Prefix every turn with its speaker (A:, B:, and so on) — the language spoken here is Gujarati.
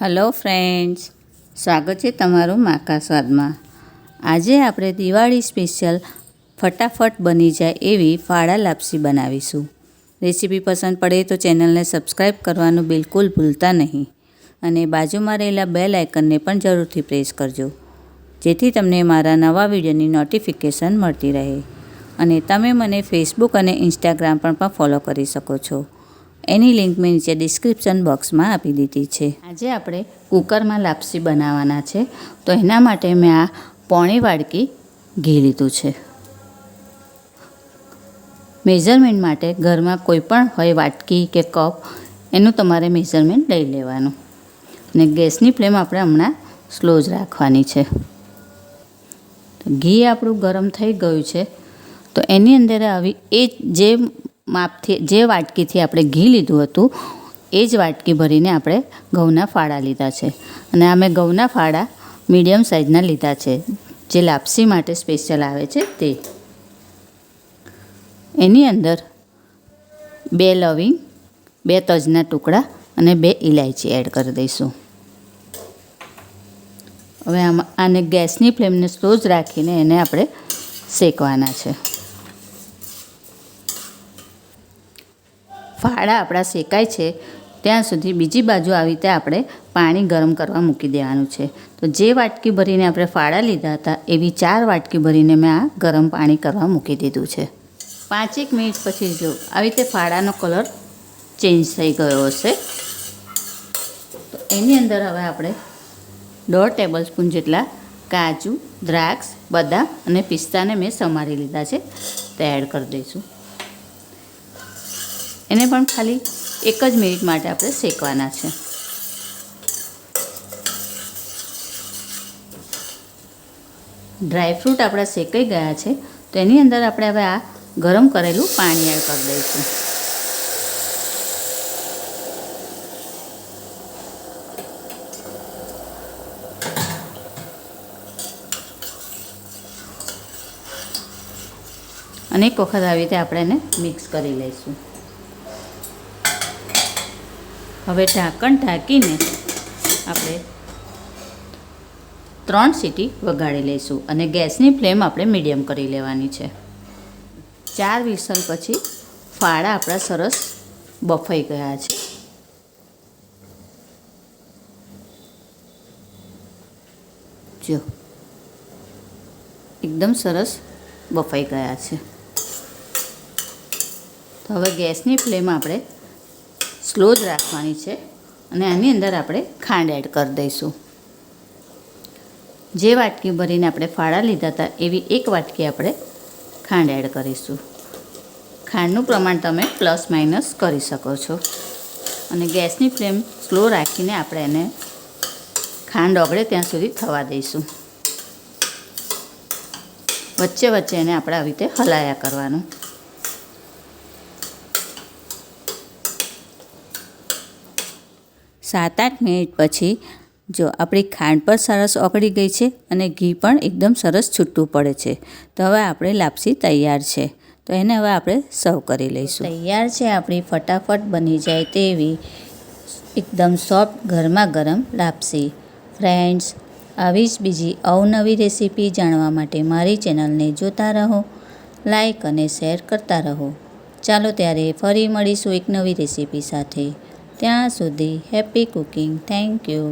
A: હલો ફ્રેન્ડ્સ સ્વાગત છે તમારું માકા સ્વાદમાં. આજે આપણે દિવાળી સ્પેશિયલ ફટાફટ બની જાય એવી ફાળા લાપસી બનાવીશું. રેસીપી પસંદ પડે તો ચેનલને સબસ્ક્રાઈબ કરવાનું બિલકુલ ભૂલતા નહીં. અને બાજુમાં રહેલા બેલ આઇકનને પણ જરૂરથી પ્રેસ કરજો, જેથી તમને મારા નવા વિડીયોની નોટિફિકેશન મળતી રહે. અને તમે મને ફેસબુક અને ઇન્સ્ટાગ્રામ પર પણ ફોલો કરી શકો છો. એની લિંક મેં નીચે ડિસ્ક્રિપ્શન બોક્સમાં આપી દીધી છે. આજે આપણે કુકરમાં લાપસી બનાવવાના છે. તો એના માટે મેં આ પોણી વાડકી ઘી લીધું છે. મેઝરમેન્ટ માટે ઘરમાં કોઈ પણ હોય વાટકી કે કપ, એનું તમારે મેઝરમેન્ટ લઈ લેવાનું. અને ગેસની ફ્લેમ આપણે હમણાં સ્લો જ રાખવાની છે. ઘી આપણું ગરમ થઈ ગયું છે. તો એની અંદર આવી એ જે માપથી, જે વાટકીથી આપણે ઘી લીધું હતું, એ જ વાટકી ભરીને આપણે ઘઉંના ફાળા લીધા છે. અને અમે ઘઉંના ફાળા મીડિયમ સાઇઝના લીધા છે. જે લાપસી માટે સ્પેશિયલ આવે છે તે. એની અંદર બે લવિંગ, બે તજના ટુકડા અને બે ઇલાયચી એડ કરી દઈશું. હવે આમાં આને ગેસની ફ્લેમને સ્લો જ રાખીને એને આપણે શેકવાના છે. ફાળા આપણા શેકાય છે, ત્યાં સુધી બીજી બાજુ આવી રીતે આપણે પાણી ગરમ કરવા મૂકી દેવાનું છે. તો જે વાટકી ભરીને આપણે ફાળા લીધા હતા, એવી ચાર વાટકી ભરીને મેં આ ગરમ પાણી કરવા મૂકી દીધું છે. પાંચેક મિનિટ પછી જો આવી રીતે ફાળાનો કલર ચેન્જ થઈ ગયો હશે, તો એની અંદર હવે આપણે દોઢ ટેબલ સ્પૂન જેટલા કાજુ, દ્રાક્ષ, બદામ અને પિસ્તાને મેં સમારી લીધા છે. તે એડ કરી દઈશું. એને પણ ખાલી એક જ મિનિટ માટે આપણે શેકવાના છે. ડ્રાયફ્રૂટ આપણા શેકાઈ ગયા છે, તો એની અંદર આપણે હવે આ ગરમ કરેલું પાણી એડ કરી દઈશું. અને એક વખત આવી રીતે આપણે એને મિક્સ કરી લઈશું. હવે ઢાંકણ ઢાંકીને આપણે ત્રણ સીટી વગાડી લઈશું અને ગેસની ફ્લેમ આપણે મીડિયમ કરી લેવાની છે. ચાર વિસલ પછી ફાળા આપણા સરસ બફાઈ ગયા છે. જો, એકદમ સરસ બફાઈ ગયા છે. તો હવે ગેસની ફ્લેમ આપણે સ્લો જ રાખવાની છે અને આની અંદર આપણે ખાંડ એડ કરી દઈશું. જે વાટકી ભરીને આપણે ફાળા લીધા હતા, એવી એક વાટકી આપણે ખાંડ એડ કરીશું. ખાંડનું પ્રમાણ તમે પ્લસ માઇનસ કરી શકો છો. અને ગેસની ફ્લેમ સ્લો રાખીને આપણે એને ખાંડ ઓગળે ત્યાં સુધી થવા દઈશું. વચ્ચે વચ્ચે એને આપણે આવી રીતે હલાયા કરવાનું. સાત આઠ મિનિટ પછી જો આપણી ખાંડ પણ સરસ ઓગળી ગઈ છે અને ઘી પણ એકદમ સરસ છૂટું પડે છે. તો હવે આપણે લાપસી તૈયાર છે. તો એને હવે આપણે સર્વ કરી લઈશું. તૈયાર છે આપણી ફટાફટ બની જાય તેવી એકદમ સોફ્ટ ગરમા ગરમ લાપસી. ફ્રેન્ડ્સ, આવી જ બીજી અવનવી રેસીપી જાણવા માટે મારી ચેનલને જોતા રહો, લાઈક અને શેર કરતા રહો. ચાલો ત્યારે ફરી મળીશું એક નવી રેસીપી સાથે. ત્યાં સુધી હેપી કુકિંગ થેન્ક યુ